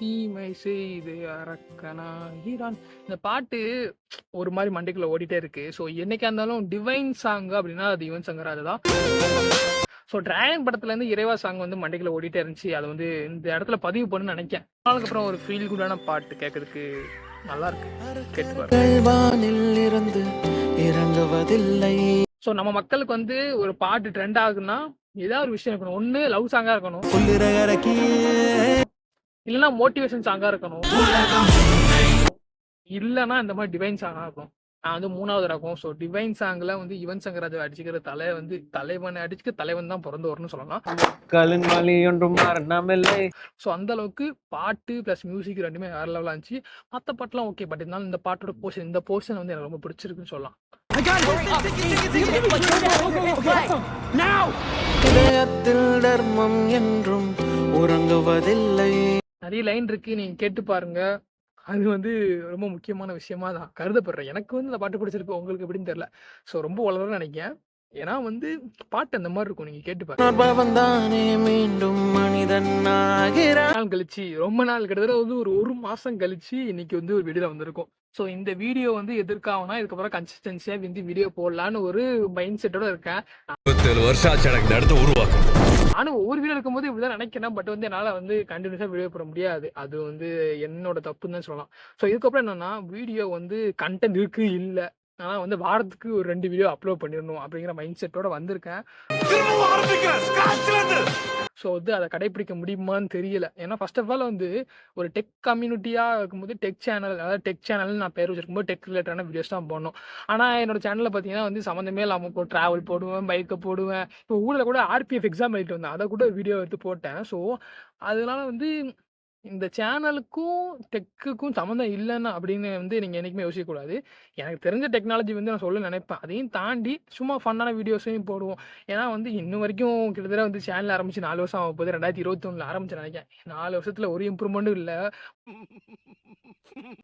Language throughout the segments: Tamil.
தீமை செய்து அரக்கனாகிறான் இந்த பாட்டு ஒரு மாதிரி மண்டைக்குள்ள ஓடிட்டே இருக்கு. ஸோ என்னைக்கா இருந்தாலும் டிவைன் சாங் அப்படின்னா அது யுவன் சங்கர் அதுதான் ஸோ டிராகன் படத்துல இருந்து இறைவா சாங் வந்து மண்டைக்குள்ள ஓடிட்டே இருந்துச்சு. அதை வந்து இந்த இடத்துல பதிவு பண்ணு நினைக்கிறேன் அதுக்கப்புறம் ஒரு ஃபீல் குடான பாட்டு கேட்கறதுக்கு நல்லா இருக்கு. இருந்து இறங்குவதில்லை. ஸோ நம்ம மக்களுக்கு வந்து ஒரு பாட்டு ட்ரெண்ட் ஆகுதுன்னா ஏதாவது ஒரு விஷயம் இருக்கணும். ஒன்று லவ் சாங்கா இருக்கணும். இல்லைன்னா மோட்டிவேஷன் சாங்கா இருக்கணும். இல்லைன்னா இந்த மாதிரி டிவைன் சாங்கா இருக்கும். நான் வந்து மூணாவது ரகம். ஸோ டிவைன் சாங்ல வந்து யுவன் சங்கர் ராஜா அடிச்சுக்கிற தலை வந்து தலைவனை அடிச்சுக்க தலைவன் தான் பிறந்து வரணும்னு சொல்லலாம். ஸோ அந்த அளவுக்கு பாட்டு ப்ளஸ் மியூசிக் ரெண்டுமே வேற லெவலாக இருந்துச்சு. மற்ற பாட்டுலாம் ஓகே பட் இருந்தாலும் இந்த பாட்டோட போர்ஷன் இந்த போர்ஷன் வந்து எனக்கு ரொம்ப பிடிச்சிருக்குன்னு சொல்லலாம். தர்மம் என்றும் உறங்குவதில்லை. நிறைய லைன் இருக்கு. நீங்க கேட்டு பாருங்க. அது வந்து ரொம்ப முக்கியமான விஷயமா தான் கருதப்படுறேன். எனக்கு வந்து இந்த பாட்டு பிடிச்சிருக்கு. உங்களுக்கு எப்படின்னு தெரியல. ஸோ ரொம்ப வளரன்னு நினைக்கிறேன். ஏன்னா வந்து பாட்டு அந்த மாதிரி இருக்கும். நீங்க கேட்டு மீண்டும் மனிதன் நாள் கழிச்சு ரொம்ப நாள் கிட்டத்தட்ட வந்து ஒரு ஒரு மாசம் கழிச்சு இன்னைக்கு வந்து ஒரு வீடியோ வந்திருக்கும். ஸோ இந்த வீடியோ வந்து எதிர்க்காகனா இதுக்கப்புறம் கன்சிஸ்டன்சியா வந்து வீடியோ போடலான்னு ஒரு மைண்ட் செட்டோட இருக்கேன். இருபத்தேழு வருஷம் ஆச்சு எனக்கு இந்த இடத்த உருவாக்கும் நானும் ஒவ்வொரு வீடியோ இருக்கும்போது இப்படிதான் நினைக்கிறேன். பட் வந்து என்னால வந்து கண்டினியூஸா வீடியோ போட முடியாது. அது வந்து என்னோட தப்புன்னு தான் சொல்லலாம். ஸோ இதுக்கப்புறம் என்னன்னா வீடியோ வந்து கண்டென்ட் இருக்கு இல்ல. ஆனால் வந்து வாரத்துக்கு ஒரு ரெண்டு வீடியோ அப்லோட் பண்ணிடணும் அப்படிங்கிற மைண்ட் செட்டோட வந்திருக்கேன். ஸோ வந்து அதை கடைபிடிக்க முடியுமான்னு தெரியல. ஏன்னா ஃபர்ஸ்ட் ஆஃப் ஆல் வந்து ஒரு டெக் கம்யூனிட்டியாக இருக்கும்போது டெக் சேனல் அதாவது டெக் சேனல் நான் பேர் வச்சிருக்கும்போது டெக் ரிலேட்டடான வீடியோஸ் தான் போடணும். ஆனால் என்னோட சேனலில் பார்த்தீங்கன்னா வந்து சம்மந்தமே இல்லாமல் இப்போ ட்ராவல் போடுவேன் பைக்கை போடுவேன். இப்போ ஊரில் கூட ஆர்பிஎஃப் எக்ஸாம் எழுதிட்டு வந்தேன். அதை கூட வீடியோ எடுத்து போட்டேன். ஸோ அதனால வந்து இந்த சேனலுக்கும் டெக்குக்கும் சம்மந்தம் இல்லைன்னா அப்படின்னு வந்து நீங்கள் என்றைக்குமே யோசிக்கக்கூடாது. எனக்கு தெரிஞ்ச டெக்னாலஜி வந்து நான் சொல்ல நினைப்பேன். அதையும் தாண்டி சும்மா ஃபன்னான வீடியோஸையும் போடுவோம். ஏன்னா வந்து இன்ன வரைக்கும் கிட்டத்தட்ட வந்து சேனல் ஆரம்பிச்சு நாலு வருஷம் ஆகும் போது ரெண்டாயிரத்தி இருபத்தொன்னில் ஆரம்பிச்சு நினைக்கிறேன். நாலு வருஷத்தில் ஒரு இம்ப்ரூவ்மெண்ட்டும் இல்லை.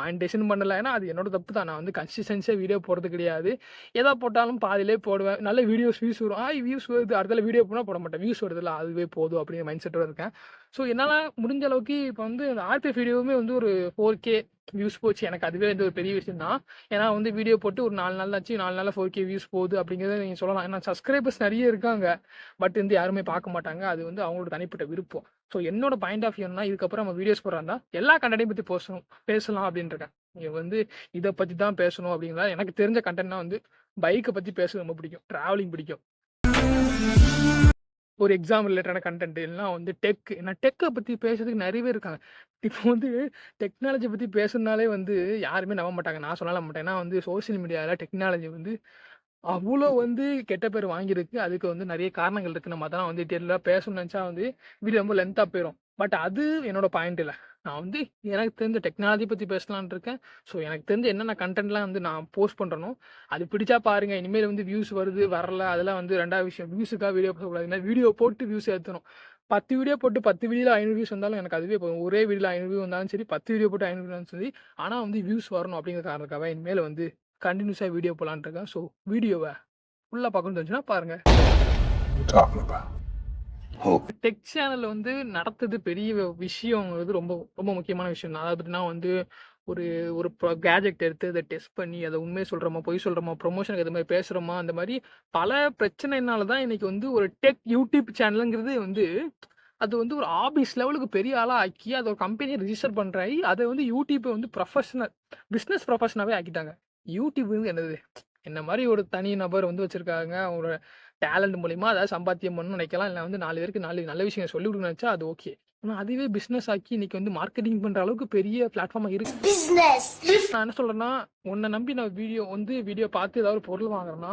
மானிட்டேஷன் பண்ணல. ஏன்னா அது என்னோட தப்பு தான். நான் வந்து கன்சிஸ்டன்சியாக வீடியோ போடுறது கிடையாது. எதா போட்டாலும் பாதியிலே போடுவேன். நல்ல வீடியோஸ் வியூஸ் வரும். ஆ வியூஸ் வருது. அடுத்த வீடியோ போனால் போட மாட்டேன். வியூஸ் வருதுல்ல. அதுவே போதும் அப்படிங்கிற மைண்ட் செட்டோட இருக்கேன். ஸோ என்னால் முடிஞ்ச அளவுக்கு இப்போ வந்து இந்த ஆர்பிஎஃப் வீடியோவுமே வந்து ஒரு ஃபோர் கே வியூஸ் போச்சு. எனக்கு அதுவே வந்து ஒரு பெரிய விஷயம் தான் ஏன்னா வந்து வீடியோ போட்டு ஒரு நாலு நாள் ஆச்சு. நாலு நாளில் ஃபோர் கே வியூஸ் போகுது அப்படிங்கிறத நீங்கள் சொல்லலாம். ஏன்னா சப்ஸ்கிரைபர்ஸ் நிறைய இருக்காங்க. பட் வந்து யாருமே பார்க்க மாட்டாங்க. அது வந்து அவங்களோட தனிப்பட்ட விருப்பம். ஸோ என்னோட பாயிண்ட் ஆஃப் வியூனா இதுக்கப்புறம் நம்ம வீடியோஸ் போடுறா எல்லா கண்டென்ட்டையும் பற்றி பேசணும் பேசலாம் அப்படின்ட்டு இங்கே நீங்கள் வந்து இதை பற்றி தான் பேசணும் அப்படிங்கிறதா எனக்கு தெரிஞ்ச கண்டென்ட்னா வந்து பைக்கை பற்றி பேச ரொம்ப பிடிக்கும். ட்ராவலிங் பிடிக்கும். ஒரு எக்ஸாம் ரிலேட்டடான கண்டென்ட் எல்லாம் வந்து டெக் ஏன்னா டெக்கை பற்றி பேசுறதுக்கு நிறைய பேர் இருக்காங்க. இப்போ வந்து டெக்னாலஜி பற்றி பேசுனாலே வந்து யாருமே நம்ப மாட்டாங்க. நான் சொல்ல மாட்டேன். ஏன்னா வந்து சோஷியல் மீடியாவில் டெக்னாலஜி வந்து அவ்வளோ வந்து கெட்ட பேர் வாங்கியிருக்கு. அதுக்கு வந்து நிறைய காரணங்கள் இருக்கு. நம்ம அதெல்லாம் வந்து தெரியல பேசணும்னு நினச்சா வந்து வீடியோ ரொம்ப லென்த்தாக போயிடும் பட் அது என்னோட பாயிண்ட் இல்லை. நான் வந்து எனக்கு தெரிஞ்ச டெக்னாலஜி பற்றி பேசலான் இருக்கேன். ஸோ எனக்கு தெரிஞ்ச என்னென்ன கண்டென்ட்லாம் வந்து நான் போஸ்ட் பண்ணுறனோ அது பிடிச்சா பாருங்க. இனிமேல் வந்து வியூஸ் வருது வரல அதெல்லாம் வந்து ரெண்டாவது விஷயம். வியூஸுக்காக வீடியோ போடக்கூடாது. வீடியோ போட்டு வியூஸ் ஏற்றணும் பத்து வீடியோ போட்டு பத்து வீடியோவில் ஐநூறு வியூஸ் வந்தாலும் எனக்கு அதுவே போதும். ஒரே வீடியோவில் ஐநூறு வியூ வந்தாலும் சரி பத்து வீடியோ போட்டு ஐநூறு வந்தாலும் சரி. ஆனால் வந்து வியூஸ் வரணும் அப்படிங்கிற காரணத்துக்காக இனிமேல் வந்து கண்டினியூஸாக வீடியோ போடலான்னு இருக்கேன் ஸோ வீடியோவை ஃபுல்லாக பார்க்கணும்னு தெரிஞ்சுன்னா பாருங்கள் டெக் சேனல் வந்து நடத்துறது பெரிய விஷயங்கிறது ரொம்ப ரொம்ப முக்கியமான விஷயம் தான். அதாவது நான் வந்து ஒரு ஒரு கேஜெக்ட் எடுத்து அதை டெஸ்ட் பண்ணி அதை உண்மையை சொல்கிறோமா பொய் சொல்கிறோமா ப்ரொமோஷனுக்கு அது மாதிரி பேசுகிறோமா அந்த மாதிரி பல பிரச்சனைனால தான் இன்னைக்கு வந்து ஒரு டெக் யூடியூப் சேனலுங்கிறது வந்து அது வந்து ஒரு ஆபீஸ் லெவலுக்கு பெரிய ஆளாக ஆக்கி அதை ஒரு கம்பெனியை ரிஜிஸ்டர் பண்ணுறாய் அதை வந்து யூடியூப்பை வந்து ப்ரொஃபஷனல் பிஸ்னஸ் ப்ரொஃபஷனாகவே ஆக்கிட்டாங்க. யூடியூப் வந்து என்னது? என்ன மாதிரி ஒரு தனி நபர் வந்து வச்சுருக்காங்க. அவங்களோட டேலண்ட் மூலிமா அதாவது சம்பாத்தியம் பண்ணணும்னு நினைக்கலாம். இல்லை வந்து நாலு பேருக்கு நாலு நல்ல விஷயம் சொல்லி கொடுக்கணும்னு நினச்சா அது ஓகே. ஆனால் அதுவே பிஸ்னஸ் ஆக்கி இன்னைக்கு வந்து மார்க்கெட்டிங் பண்ணுற அளவுக்கு பெரிய பிளாட்ஃபார்மாக இருக்கு. நான் என்ன சொல்கிறேன்னா உன்னை நம்பி நான் வீடியோ வந்து வீடியோ பார்த்து ஏதாவது ஒரு பொருள் வாங்குறேன்னா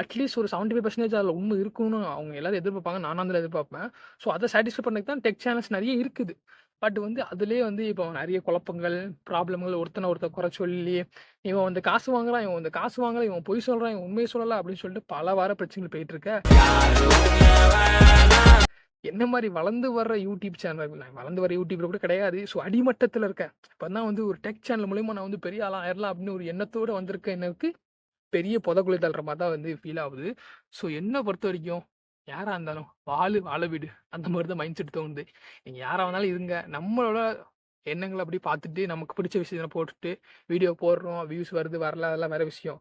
அட்லீஸ்ட் ஒரு செவன்டி ஃபைவ் பர்சன்டேஜ் அதில் உண்மை இருக்கும்னு அவங்க எல்லாரும் எதிர்பார்ப்பாங்க. நானும் அதில் எதிர்பார்ப்பேன். ஸோ அதை சாட்டிஸ்ஃபை பண்ணதுக்கு தான் டெக் சேனல்ஸ் நிறைய இருக்குது. பட் வந்து அதுலேயே வந்து இப்போ நிறைய குழப்பங்கள் ப்ராப்ளங்கள் ஒருத்தனை ஒருத்தர் குறை சொல்லி இவன் வந்து காசு வாங்குறான் இவன் வந்து காசு வாங்கலாம் இவன் பொய் சொல்கிறான் இவன் உண்மையை சொல்லலாம் அப்படின்னு சொல்லிட்டு பல வார பிரச்சனைகள் போயிட்டு இருக்க. என்ன மாதிரி வளர்ந்து வர்ற யூடியூப் சேனல் நான் வளர்ந்து வர யூடியூப்ல கூட கிடையாது. ஸோ அடிமட்டத்தில் இருக்கேன். இப்போ தான் வந்து ஒரு டெக் சேனல் மூலியமாக நான் வந்து பெரிய ஆளாக ஆயிடலாம் அப்படின்னு ஒரு எண்ணத்தோடு வந்திருக்க எனக்கு பெரிய புதக்குழி தள்ளுற மாதிரி தான் வந்து ஃபீல் ஆகுது. ஸோ என்னை பொறுத்த வரைக்கும் யாராக இருந்தாலும் வாழு வாழ வீடு அந்த மாதிரி தான் மைண்ட் செட் தோணுது நீங்கள் யாராக வேணாலும் இருங்க நம்மளோட எண்ணங்கள அப்படியே பார்த்துட்டு நமக்கு பிடிச்ச விஷயத்த போட்டுட்டு வீடியோ போடுறோம். வியூஸ் வருது, வரல அதெல்லாம் வேற விஷயம்.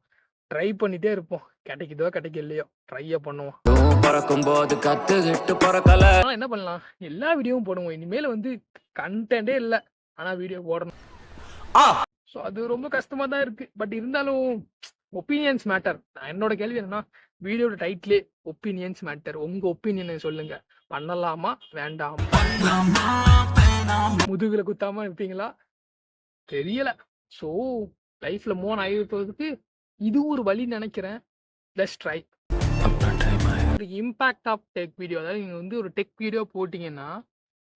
ட்ரை பண்ணிட்டே இருப்போம். கிடைக்குதோ கிடைக்கலையோ ட்ரைய பண்ணுவோம். பறக்கும்போது கத்துக்கிட்டு பறக்கல என்ன பண்ணலாம்? எல்லா வீடியோவும் போடுவோம். இனிமேல் வந்து கன்டென்ட்டே இல்ல. ஆனா வீடியோ போடணும். ஸோ அது ரொம்ப கஷ்டமா தான் இருக்கு. பட் இருந்தாலும் ஒப்பீனியன்ஸ் மேட்டர். என்னோட கேள்வி என்னன்னா, வீடியோட டைட்டிலே ஒப்பீனியன்ஸ் மேட்டர். உங்க ஒப்பீனியன சொல்லுங்க. பண்ணலாமா? வேண்டாமா? முதுகுல குத்தாம இருப்பீங்களா? தெரியல. ஸோ லைஃப்ல மூவ் ஆன் ஆகிருப்பதற்கு இது ஒரு வழின்னு நெனைக்கிறேன். Let's try. ஒரு இம்பாக்ட் ஆஃப் டெக் வீடியோ. அதாவது நீங்க வந்து ஒரு டெக் வீடியோ போட்டீங்கன்னா,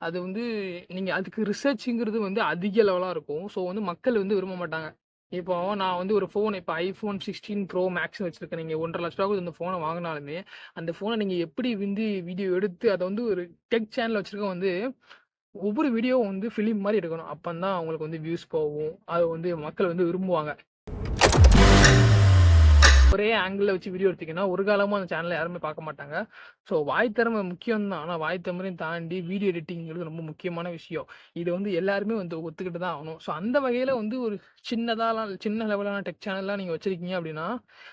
அது வந்து நீங்க அதுக்கு ரிசர்ச்ங்கிறது வந்து அதிக லெவலா இருக்கும். ஸோ வந்து மக்கள் வந்து விரும்ப மாட்டாங்க. இப்போ நான் வந்து ஒரு ஃபோன் இப்போ iPhone 16 Pro Max வச்சிருக்கேன். நீங்க ரூ. 1,50,000 அந்த ஃபோன வாங்குனாலுமே, அந்த ஃபோனை நீங்கள் எப்படி வந்து வீடியோ எடுத்து அதை வந்து ஒரு டெக் சேனல் வச்சுருக்க வந்து, ஒவ்வொரு வீடியோவும் வந்து ஃபிலிம் மாதிரி எடுக்கணும். அப்போ தான் அவங்களுக்கு வந்து வியூஸ் போகும். அது வந்து மக்கள் வந்து விரும்புவாங்க. ஒரே ஆங்கிள் வச்சு வீடியோ எடுத்தீங்கன்னா, ஒரு காலமும் அந்த சேனலை யாருமே பார்க்க மாட்டாங்க. ஸோ வாய் திறமை முக்கியம் தான். ஆனால் வாய் திறமையும் தாண்டி வீடியோ எடிட்டிங்கிறது ரொம்ப முக்கியமான விஷயம். இது வந்து எல்லாருமே வந்து ஒத்துக்கிட்டு தான் ஆகணும். ஸோ அந்த வகையில் வந்து ஒரு சின்னதாலாம் சின்ன லெவலான டெக் சேனல்லாம் நீங்கள் வச்சுருக்கீங்க அப்படின்னா,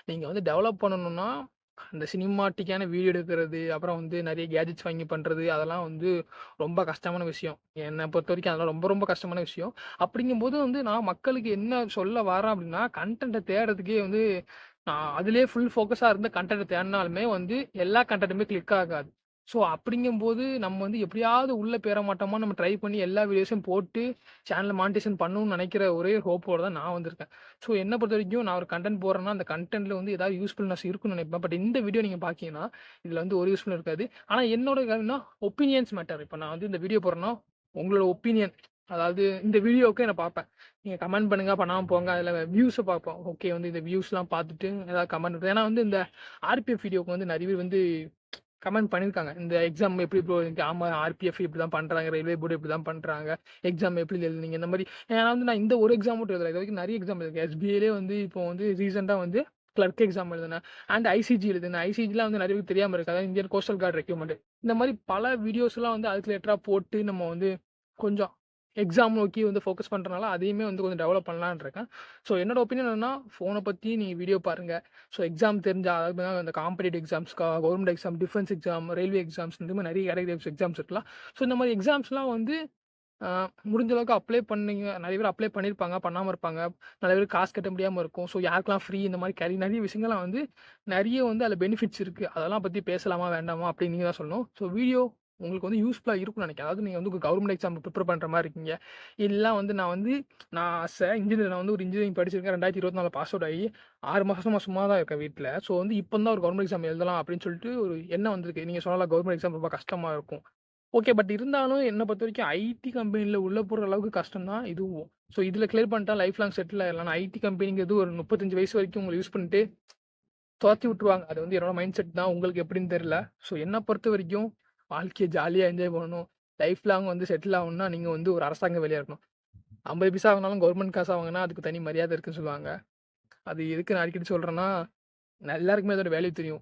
நீங்கள் வந்து டெவலப் பண்ணணும்னா, அந்த சினிமாட்டிக்கான வீடியோ எடுக்கிறது, அப்புறம் வந்து நிறைய கேட்ஜெட்ஸ் வாங்கி பண்ணுறது அதெல்லாம் வந்து ரொம்ப கஷ்டமான விஷயம். என்னை பொறுத்த வரைக்கும் அதெல்லாம் ரொம்ப ரொம்ப கஷ்டமான விஷயம். அப்படிங்கும்போது வந்து நான் மக்களுக்கு என்ன சொல்ல வரேன் அப்படின்னா, கண்டென்ட்டை தேடுறதுக்கே வந்து அதுலேயே ஃபுல் ஃபோக்கஸாக இருந்த கண்டென்ட் தேடினாலுமே வந்து எல்லா கண்டென்ட்டுமே கிளிக் ஆகாது. ஸோ அப்படிங்கும்போது நம்ம வந்து எப்படியாவது உள்ளே பேர மாட்டோமான்னு நம்ம ட்ரை பண்ணி எல்லா வீடியோஸும் போட்டு சேனல மானிட்டேஷன் பண்ணணும்னு நினைக்கிற ஒரே ஹோப்போட தான் நான் வந்திருக்கேன். ஸோ என்ன பொறுத்தவரைக்கும் நான் ஒரு கண்டென்ட் போடுறேன்னா, அந்த கண்டென்ட்டில் வந்து ஏதாவது யூஸ்ஃபுல்னஸ் இருக்குன்னு நினைப்பேன் பட் இந்த வீடியோ நீங்கள் பார்த்தீங்கன்னா, இதில் வந்து ஒரு யூஸ்ஃபுல் இருக்காது. ஆனால் என்னோட கல்வினா ஒப்பீனியன்ஸ் மேட்டர். இப்போ நான் வந்து இந்த வீடியோ போடுறேன்னா, உங்களோட ஒப்பீனியன் அதாவது இந்த வீடியோவுக்கு நான் பார்ப்பேன். நீங்கள் கமெண்ட் பண்ணுங்கள் பண்ணாமல் போங்க. அதில் வியூஸை பார்ப்போம். ஓகே வந்து இந்த வியூஸ்லாம் பார்த்துட்டு ஏதாவது கமெண்ட் ஏன்னா வந்து இந்த ஆர்பிஎஃப் வீடியோவுக்கு வந்து நிறைய பேர் வந்து கமெண்ட் பண்ணியிருக்காங்க. இந்த எக்ஸாம் எப்படி ப்ரோ ஆமாம் ஆர்பிஎஃப் இப்படி தான் பண்ணுறாங்க ரயில்வே போர்டு இப்படி தான் பண்ணுறாங்க எக்ஸாம் எப்படி எழுதுனீங்க? இந்த மாதிரி ஏன்னா வந்து நான் இந்த ஒரு எக்ஸாம் மட்டும் எழுதல. இதுவரைக்கும் நிறைய எக்ஸாம் எழுதிருக்கேன். எஸ்பிஐலயே வந்து இப்போ வந்து ரீசெண்டாக வந்து கிளர்க் எக்ஸாம் எழுதினேன். அண்ட் ஐசிஜி எழுதினேன். ஐசிஜிலாம் வந்து நிறைய பேர் தெரியாமல் இருக்குது அதாவது இந்தியன் கோஸ்டல் கார்ட் ரெக்யூமெண்ட் இந்த மாதிரி பல வீடியோஸ்லாம் வந்து அதுக்கு ரிலேட்டடா போட்டு நம்ம வந்து கொஞ்சம் எக்ஸாம் நோக்கி வந்து ஃபோக்கஸ் பண்ணுறதுனால அதையுமே வந்து கொஞ்சம் டெவலப் பண்ணலான்னு இருக்கேன். ஸோ என்னோட ஒப்பீனியன் என்னன்னா, ஃபோனை பற்றி நீங்கள் வீடியோ பாருங்கள் ஸோ எக்ஸாம் தெரிஞ்சால் அதாவது இந்த competitive exams, government exam, defence exam, railway exams இந்த மாதிரி நிறைய கேட்டகரி எக்ஸாம்ஸ் இருக்கலாம். ஸோ இந்த மாதிரி எக்ஸாம்ஸ்லாம் வந்து முடிஞ்ச அளவுக்கு அப்ளை பண்ணிங்க நிறைய பேர் அப்ளை பண்ணியிருப்பாங்க. பண்ணாமல் இருப்பாங்க. நிறைய பேர் காசு கட்ட முடியாமல் இருக்கும். ஸோ யாருக்கெல்லாம் ஃப்ரீ இந்த மாதிரி கேரி நிறைய விஷயங்கள்லாம் வந்து நிறைய வந்து அதில் பெனிஃபிட்ஸ் இருக்குது அதெல்லாம் பற்றி பேசலாமா? வேண்டாமா? அப்படின்னு நீங்கள் தான் சொல்லணும். ஸோ வீடியோ உங்களுக்கு வந்து யூஸ்ஃபுல்லாக இருக்கும்னு நினைக்கிறேன் அதாவது நீங்கள் வந்து கவர்மெண்ட் எக்ஸாம் ப்ரிப்பேர் பண்ணுற மாதிரி இருக்கீங்க. இல்ல வந்து நான் வந்து நான் ஆசை இன்ஜினியர் நான் வந்து ஒரு இன்ஜினியரிங் படிச்சிருக்கேன். 2024 பாஸ் அவுட் ஆகி ஆறு மாதமாக சும்மா தான் இருக்கேன் வீட்டில் ஸோ வந்து இப்போ தான் ஒரு கவர்மெண்ட் எக்ஸாம் எழுதலாம் அப்படின்னு சொல்லிட்டு ஒரு என்ன வந்திருக்கு. நீங்கள் சொல்லலாம் கவர்மெண்ட் எக்ஸாம் ரொம்ப கஷ்டமாக இருக்கும். ஓகே. பட் இருந்தாலும் என்னை பொறுத்த வரைக்கும் ஐடி கம்பெனியில் உள்ள போகிற அளவுக்கு கஷ்டம் தான் இதுவும். ஸோ இதில் கிளியர் பண்ணிட்டா லைஃப் லாங் செட்டில் ஆகலாம் ஐடி கம்பெனிங்கிறது ஒரு 35 வயசு வரைக்கும் உங்களை யூஸ் பண்ணிட்டு துரத்தி விட்டுருவாங்க. அது வந்து என்னோட மைண்ட் செட் தான். உங்களுக்கு எப்படின்னு தெரியல. ஸோ என்னை பொறுத்த வரைக்கும் வாழ்க்கையை ஜாலியாக என்ஜாய் பண்ணணும். லைஃப் லாங் வந்து செட்டில் ஆகணும்னா, நீங்கள் வந்து ஒரு அரசாங்க வேலையாக இருக்கணும். 50 பைசா வாங்கினாலும் கவர்மெண்ட் காசாக வாங்கினா அதுக்கு தனி மரியாதை இருக்குன்னு சொல்லுவாங்க. அது எதுக்கு நான் அடிக்கடி சொல்கிறேன்னா எல்லாருக்குமே அதோட வேல்யூ தெரியும்.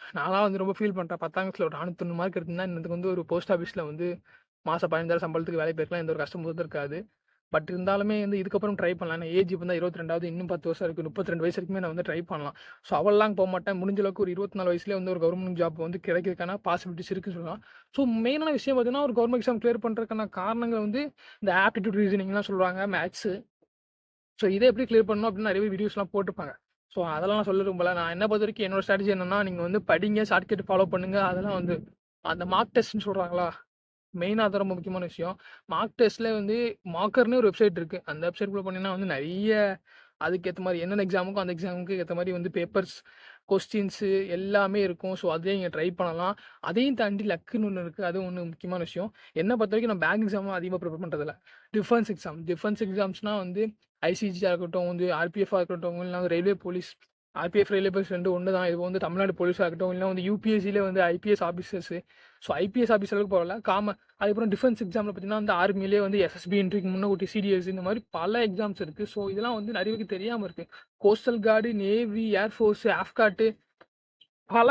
நானாக வந்து ரொம்ப ஃபீல் பண்ணுறேன் பத்தாம் கிளாஸில் ஒரு 490 மார்க் எடுத்திருந்தா, இன்னத்துக்கு வந்து ஒரு போஸ்ட் ஆஃபீஸில் வந்து மாதம் பதினஞ்சாயிரம் சம்பளத்துக்கு வேலை போயிருக்கலாம். எந்த ஒரு கஷ்டமும் இருக்காது பட் இருந்தாலுமே வந்து இதுக்கப்புறம் ட்ரை பண்ணலாம். ஏன்னா ஏஜ் இப்போ தான் 22வது இன்னும் 10 வருஷம் இருக்குது முப்பத்தி ரெண்டு வயசு வரைக்குமே நான் வந்து ட்ரை பண்ணலாம். ஸோ அவளெலாம் போக மாட்டேன் முடிஞ்ச அளவுக்கு ஒரு இருபத்தி நாலு வயசுலேயே வந்து ஒரு கவர்மெண்ட் ஜாப் வந்து கிடைக்கிறதுக்கான பாசிபிலிட்டிஸ் இருக்குன்னு சொல்லலாம். ஸோ மெயினான விஷயம் பார்த்தீங்கன்னா, ஒரு கவர்மெண்ட் எக்ஸாம் கிளியர் பண்ணுறதுக்கான காரணங்கள் வந்து இந்த ஆப்டிடியூட் ரீசனிங்லாம் சொல்கிறாங்க மேக்ஸு ஸோ இதை எப்படி கிளியர் பண்ணணும் அப்படின்னு நிறைய வீடியோஸ்லாம் போட்டுப்பாங்க ஸோ அதெல்லாம் நான் சொல்ல விரும்பல. நான் என்ன பொறுத்த வரைக்கும் என்னோட ஸ்ட்ராட்டஜி என்னன்னா, நீங்கள் வந்து படிங்க, ஷார்ட்கட் ஃபாலோ பண்ணுங்க. அதெல்லாம் வந்து அந்த மார்க் டெஸ்ட்னு சொல்கிறாங்களா மெயின் அது ரொம்ப முக்கியமான விஷயம். மார்க் டெஸ்ட்டில் வந்து மார்க்கர்னே ஒரு வெப்சைட் இருக்குது அந்த வெப்சைட்குள்ளே போனீங்கன்னா வந்து நிறைய அதுக்கேற்ற மாதிரி என்னென்ன எக்ஸாமுக்கும் அந்த எக்ஸாமுக்கு ஏற்ற மாதிரி வந்து பேப்பர்ஸ், கொஸ்டின்ஸு எல்லாமே இருக்கும். ஸோ அதையும் இங்கே ட்ரை பண்ணலாம். அதையும் தாண்டி லக்குன்னு ஒன்று இருக்குது அதுவும் ஒன்று முக்கியமான விஷயம். என்ன பொறுத்தவரைக்கும் நான் பேங்க் எக்ஸாமும் அதிகமாக ப்ரிப்பேர் பண்ணுறதில்ல டிஃபென்ஸ் எக்ஸாம் டிஃபென்ஸ் எக்ஸாம்ஸ்னால் வந்து ஐசிஜியாக இருக்கட்டும், வந்து ஆர்பிஎஃப்பா இருக்கட்டும், இல்லை railway police RPF, railway police 2 ஒண்ணு தான். இது வந்து தமிழ்நாடு போலீஸாக இருக்கட்டும், இல்லை வந்து யூபிஎஸ்சியில் வந்து ஐபிஎஸ் ஆஃபீஸர்ஸு ஸோ ஐபிஎஸ் ஆஃபீஸருக்கு போகல. காம அதுக்கப்புறம் டிஃபென்ஸ் எக்ஸாமில் பார்த்தீங்கன்னா, வந்து ஆர்மியிலே வந்து எஸ்எஸ்பி என்ட்ரிக்கு முன்னக்கூட்டி சிடிஎஸ் இந்த மாதிரி பல எக்ஸாம்ஸ் இருக்குது ஸோ இதெல்லாம் வந்து நிறைய பேருக்கு தெரியாமல் இருக்குது கோஸ்டல் கார்டு, நேவி, ஏர் ஆஃப்காட்டு பல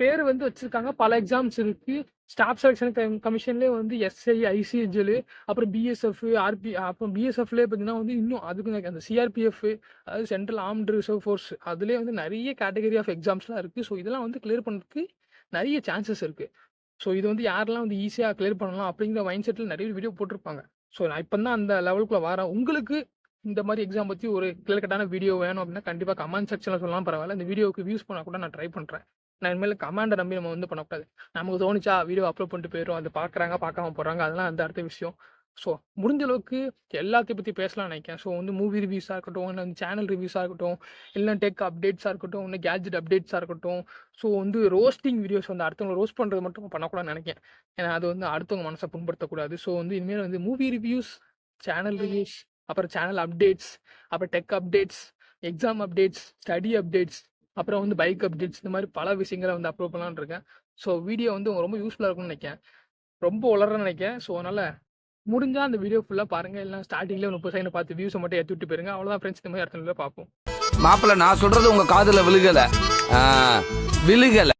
பேர் வந்து வச்சிருக்காங்க. பல எக்ஸாம்ஸ் இருக்குது ஸ்டாஃப் செலெக்ஷன் கமிஷன்லேயே வந்து எஸ்ஐ ஐசிஹெச்எல் அப்புறம் பிஎஸ்எஃப் ஆர்பி அப்புறம் பிஎஸ்எஃப்லேயே பார்த்தீங்கன்னா வந்து இன்னும் அதுக்கு அந்த சிஆர்பிஎஃப் அதாவது சென்ட்ரல் ஆர்ம்டு ரிசர்வ் ஃபோர்ஸ் அதுலேயே வந்து நிறைய கேட்டகரி ஆஃப் எக்ஸாம்ஸ்லாம் இருக்குது ஸோ இதெல்லாம் வந்து கிளியர் பண்ணுறதுக்கு நிறைய சான்சஸ் இருக்குது ஸோ இது வந்து யாரெல்லாம் வந்து ஈஸியாக கிளியர் பண்ணலாம் அப்படிங்கிற மைண்ட் செட்டில் நிறைய வீடியோ போட்டிருப்பாங்க. ஸோ நான் இப்போ தான் அந்த லெவலுக்குள்ளே வரேன். உங்களுக்கு இந்த மாதிரி எக்ஸாம் பற்றி ஒரு கிளியர் கட்டான வீடியோ வேணும் அப்படின்னா கண்டிப்பாக கமெண்ட் செக்ஷனில் சொல்லலாம். பரவாயில்ல. இந்த வீடியோவுக்கு வியூஸ் பண்ணால் கூட நான் ட்ரை பண்ணுறேன் நான் இனிமேல் கமாண்டை நம்பி நம்ம வந்து பண்ணக்கூடாது. நமக்கு தோணுச்சா வீடியோ அப்லோட் பண்ணிட்டு போயிடும் அது பார்க்குறாங்க பார்க்காம போகிறாங்க அதெல்லாம் அந்த அடுத்த விஷயம். ஸோ முடிஞ்ச அளவுக்கு எல்லாத்தையும் பற்றி பேசலாம் நினைக்கிறேன். ஸோ வந்து மூவி ரிவ்யூஸாக இருக்கட்டும் இல்லை வந்து சேனல் ரிவ்யூஸாக இருக்கட்டும் இல்லை டெக் அப்டேட்ஸாக இருக்கட்டும் இல்லை கேஜெட் அப்டேட்ஸாக இருக்கட்டும். ஸோ வந்து ரோஸ்டிங் வீடியோஸ் வந்து அடுத்தவங்க ரோஸ்ட் பண்ணுறது மட்டும் பண்ணக்கூடாதுன்னு நினைக்கிறேன். ஏன்னா அது வந்து அடுத்தவங்க மனசை புண்படுத்தக்கூடாது. ஸோ வந்து இனிமேல் வந்து மூவி ரிவ்யூஸ் சேனல் ரிவ்யூஸ் அப்புறம் சேனல் அப்டேட்ஸ் அப்புறம் tech updates exam updates study updates அப்புறம் வந்து பைக் அப்டேட்ஸ் இந்த மாதிரி பல விஷயங்களை வந்து அப்லோட் பண்ணலான்னு இருக்கேன். ஸோ வீடியோ வந்து ரொம்ப யூஸ்ஃபுல்லாக இருக்கும்னு நினைக்கிறேன். ரொம்ப வளர்றேன்னு நினைக்கிறேன். ஸோ அதனால் முடிஞ்சால் அந்த வீடியோ ஃபுல்லாக பாருங்கள் இல்லை ஸ்டார்டிங்லேயே முப்பது செகண்ட் பார்த்து வியூஸை மட்டும் ஏற்றி விட்டு போயிருங்க. அவ்வளோதான் ஃப்ரெண்ட்ஸ் இந்த மாதிரி இடத்துல பார்ப்போம். மாப்பிள்ள நான் சொல்றது உங்க காதுல விழுகல. விழுகலை விழுகல.